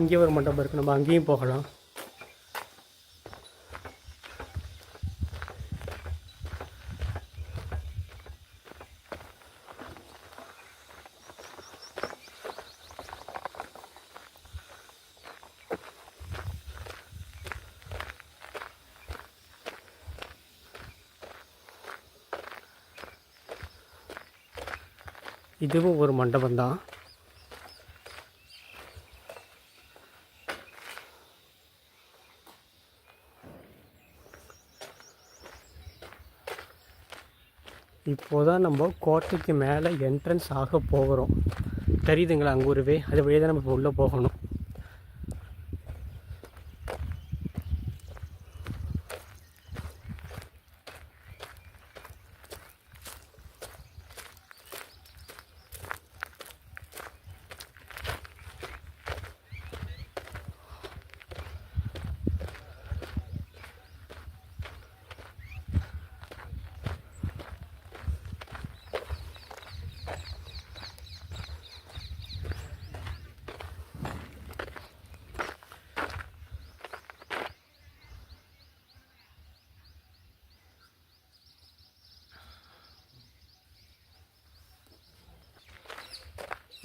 இங்கே ஒரு மண்டபம் இருக்குது நம்ம அங்கேயும் போகலாம். இதுவும் ஒரு மண்டபம் தான் இப்போ தான் நம்ம கோட்டைக்கு மேலே என்ட்ரன்ஸ் ஆக போகிறோம். தெரியுதுங்களா அங்கே ஒரு வே அது வழியாக தான் நம்ம இப்போ உள்ளே போகணும்.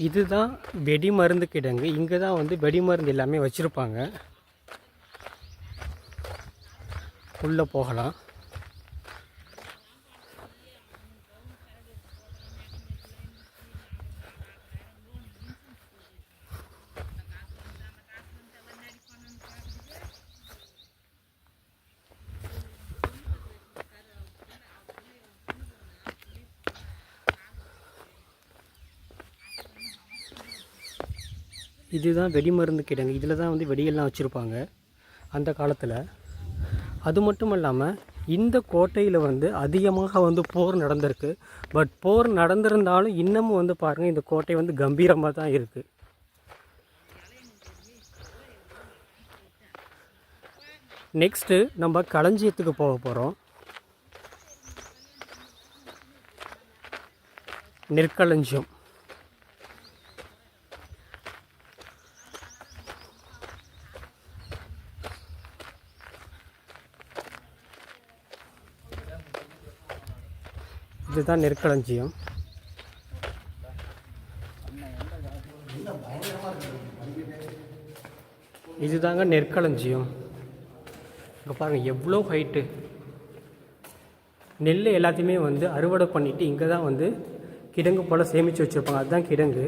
இதுதான் வெடி மருந்து கிடங்கு. இங்கே தான் வந்து வெடி மருந்து எல்லாமே வச்சுருப்பாங்க. உள்ளே போகலாம். இதுதான் வெடி மருந்து கிடங்கு. இதில் தான் வந்து வெடியெல்லாம் வச்சுருப்பாங்க அந்த காலத்தில். அது மட்டும் இல்லாமல் இந்த கோட்டையில் வந்து அதிகமாக வந்து போர் நடந்திருக்கு. பட் போர் நடந்திருந்தாலும் இன்னமும் வந்து பாருங்கள் இந்த கோட்டை வந்து கம்பீரமாக தான் இருக்குது நெக்ஸ்ட்டு நம்ம களஞ்சியத்துக்கு போக போகிறோம் நெற்களஞ்சியம் இதுதான் நெற்களஞ்சியம். இதுதாங்க நெற்களஞ்சியம். இங்கே பாருங்கள் எவ்வளோ ஹைட்டு நெல் எல்லாத்தையுமே வந்து அறுவடை பண்ணிவிட்டு இங்கே தான் வந்து கிடங்கு போல் சேமித்து வச்சுருப்பாங்க. அதுதான் கிடங்கு.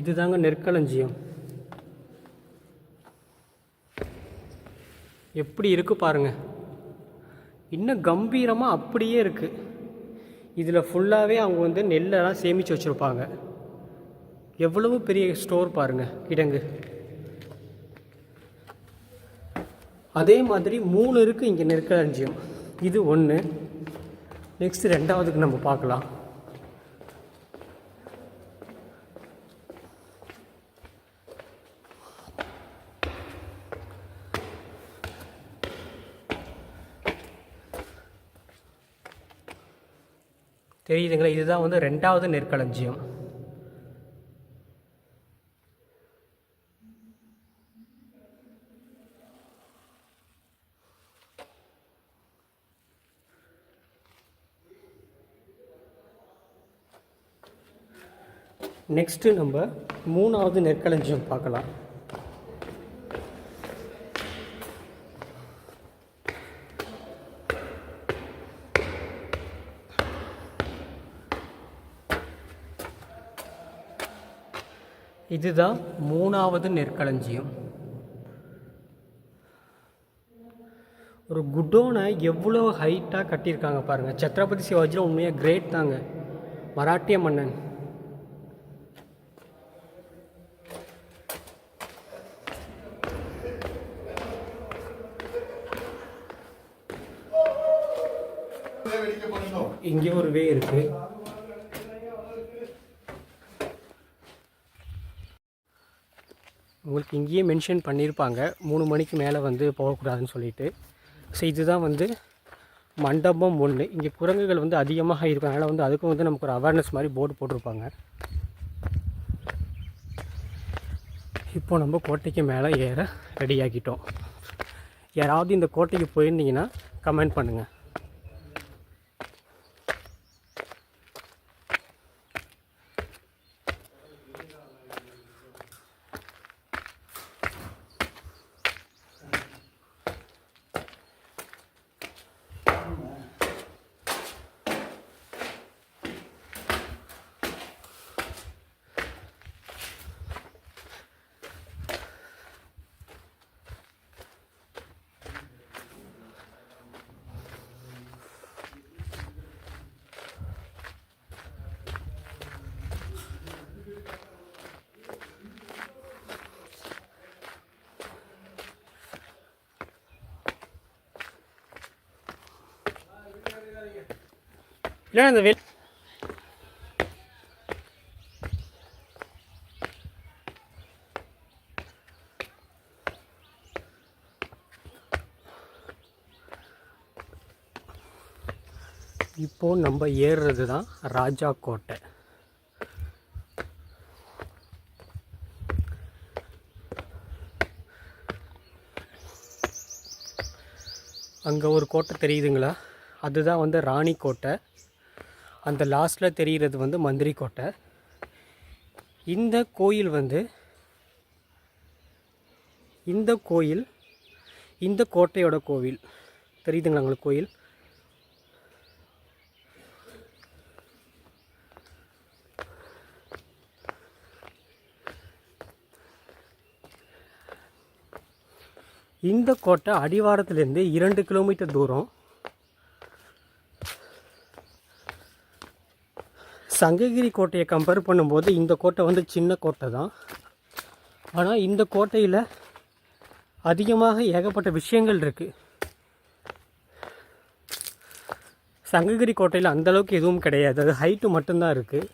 இதுதாங்க நெற்களஞ்சியம். எப்படி இருக்குது பாருங்கள் இன்னும் கம்பீரமாக அப்படியே இருக்குது இதில் ஃபுல்லாகவே அவங்க வந்து நெல்லெல்லாம் சேமித்து வச்சுருப்பாங்க. எவ்வளவு பெரிய ஸ்டோர் பாருங்கள் கிடங்கு. அதே மாதிரி மூணு இருக்குது இங்கே நெற்களஞ்சியம். இது ஒன்று நெக்ஸ்ட் ரெண்டாவதுக்கு நம்ம பார்க்கலாம். தெரியுதுங்களா? இதுதான் வந்து ரெண்டாவது நெற்களஞ்சியம். நெக்ஸ்ட்டு நம்ம மூணாவது நெற்களஞ்சியம் பார்க்கலாம். இதுதான் மூணாவது நெற்களஞ்சியம். ஒரு குடோனை எவ்வளோ ஹைட்டாக கட்டியிருக்காங்க பாருங்கள் சத்ரபதி சிவாஜியில் உண்மையாக கிரேட் தாங்க. மராட்டிய மன்னன். இங்கே ஒரு வே இருக்குது உங்களுக்கு இங்கேயே மென்ஷன் பண்ணியிருப்பாங்க. மூணு மணிக்கு மேலே வந்து போகக்கூடாதுன்னு சொல்லிட்டு. ஸோ இதுதான் வந்து மண்டபம் ஒன்று இங்கே குரங்குகள் வந்து அதிகமாக இருக்கும். அதனால் வந்து அதுக்கும் வந்து நமக்கு ஒரு அவேர்னஸ் மாதிரி போர்டு போட்டிருப்பாங்க. இப்போ நம்ம கோட்டைக்கு மேலே ஏற ரெடி ஆக்கிட்டோம் யாராவது இந்த கோட்டைக்கு போயிருந்தீங்கன்னா கமெண்ட் பண்ணுங்கள் இல்லை அந்த வெள் இப்போது நம்ம ஏறுறது தான் ராஜா கோட்டை. அங்கே ஒரு கோட்டை தெரியுதுங்களா? அதுதான் வந்து ராணி கோட்டை. அந்த லாஸ்ட்டில் தெரிகிறது வந்து மந்திரி கோட்டை. இந்த கோயில் வந்து இந்த கோயில் இந்த கோட்டையோட கோவில். தெரியுதுங்களா உங்களுக்கு கோயில்? இந்த கோட்டை அடிவாரத்துலேருந்து இரண்டு கிலோமீட்டர் தூரம் சங்ககிரி கோட்டையை கம்பேர் பண்ணும்போது இந்த கோட்டை வந்து சின்ன கோட்டை தான். ஆனால் இந்த கோட்டையில் அதிகமாக ஏகப்பட்ட விஷயங்கள் இருக்குது சங்ககிரி கோட்டையில் அந்தளவுக்கு எதுவும் கிடையாது. அது ஹைட்டு மட்டும்தான் இருக்குது